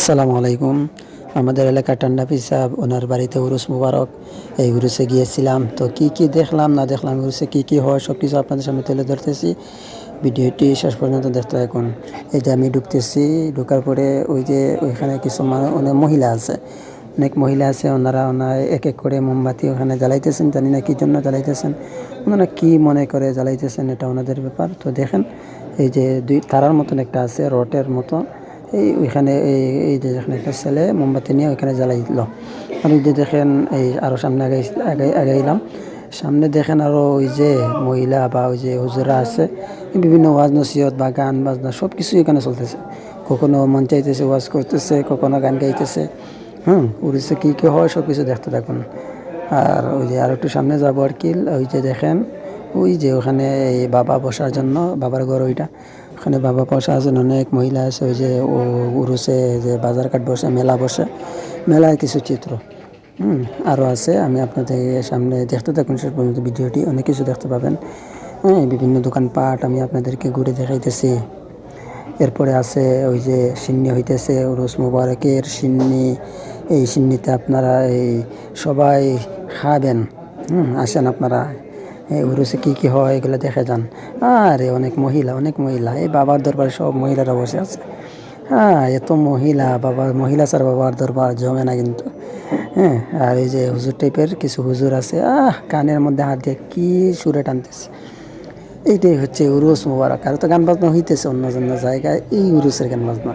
আসসালামু আলাইকুম। আমাদের এলাকার টান্ডা পিসাব ওনার বাড়িতে উরুস মুবারক। এই উরুসে গিয়েছিলাম। তো কি কি দেখলাম, না দেখলাম উরুসে কি কি হয় সব কিছু আপনাদের সামনে তুলে ধরতেছি। ভিডিওটি শেষ পর্যন্ত দেখতে থাকুন। এই যে আমি ঢুকতেছি, ঢুকার পরে ওই যে ওইখানে কিছু অনেক মহিলা আছে। অনেক মহিলা আছে, ওনারা ওনারা এক এক করে মোমবাতি ওখানে জ্বালাইতেছেন, জানি না কী জন্য জ্বালাইতেছেন। ওনারা কী মনে করে জ্বালাইতেছেন, এটা ওনাদের ব্যাপার। তো দেখেন, এই যে দুই, তারার মতন একটা আছে রটের মতো। এই ওইখানে এই এই যে যেখানে একটা ছেলে মোমবাতি নিয়ে ওইখানে জ্বালাই দিল ওই যে দেখেন এই আরও সামনে আগে আগে আগাইলাম। সামনে দেখেন আরও ওই যে মহিলা বা ওই যে হুজুরা আছে, বিভিন্ন ওয়াজ নসিহত বা গান বাজনা সব কিছুই এখানে চলতেছে। কখনো মন চাইতেছে, ওয়াজ করতেছে, কখনো গান গাইতেছে। হুম উড়িষ্যা কী কী হয় সব কিছু দেখতে থাকুন। আর ওই যে আর একটু সামনে যাব আর কি, ওই যে দেখেন ওই যে ওখানে এই বাবা বসার জন্য, বাবার ঘর ওইটা। ওখানে বাবা বসা আছেন অনেক মহিলা আছে, ওই যে ও উরুসে যে বাজার কাট বসে, মেলা বসে। মেলার কিছু চিত্র, হুম আরও আছে। আমি আপনাদের সামনে দেখতে থাকুন, শেষ পর্যন্ত ভিডিওটি। অনেক কিছু দেখতে পাবেন। হ্যাঁ বিভিন্ন দোকানপাট আমি আপনাদেরকে ঘুরে দেখাইতেছি। এরপরে আছে ওই যে সিন্নি হইতেছে, উরুস মুবারকের সিন্নি। এই সিন্নিতে আপনারা এই সবাই খাবেন। হুম, আসেন আপনারা। উরুসে কী কী হয়, এগুলো দেখে যান। আরে, অনেক মহিলা অনেক মহিলা। এই বাবার দরবারে সব মহিলারা বসে আছে। হ্যাঁ এত মহিলা, বাবা, মহিলা স্যার বাবার দরবার জমে না কিন্তু। হ্যাঁ আর এই যে হুজুর টাইপের কিছু হুজুর আছে, আহ, কানের মধ্যে হাত দিয়ে কী সুরে টানতেছে। এইটাই হচ্ছে উরুস মুবারক। আর তো গান বাজনা হইতেছে অন্য অন্য জায়গায়, এই উরুসের গান বাজনা।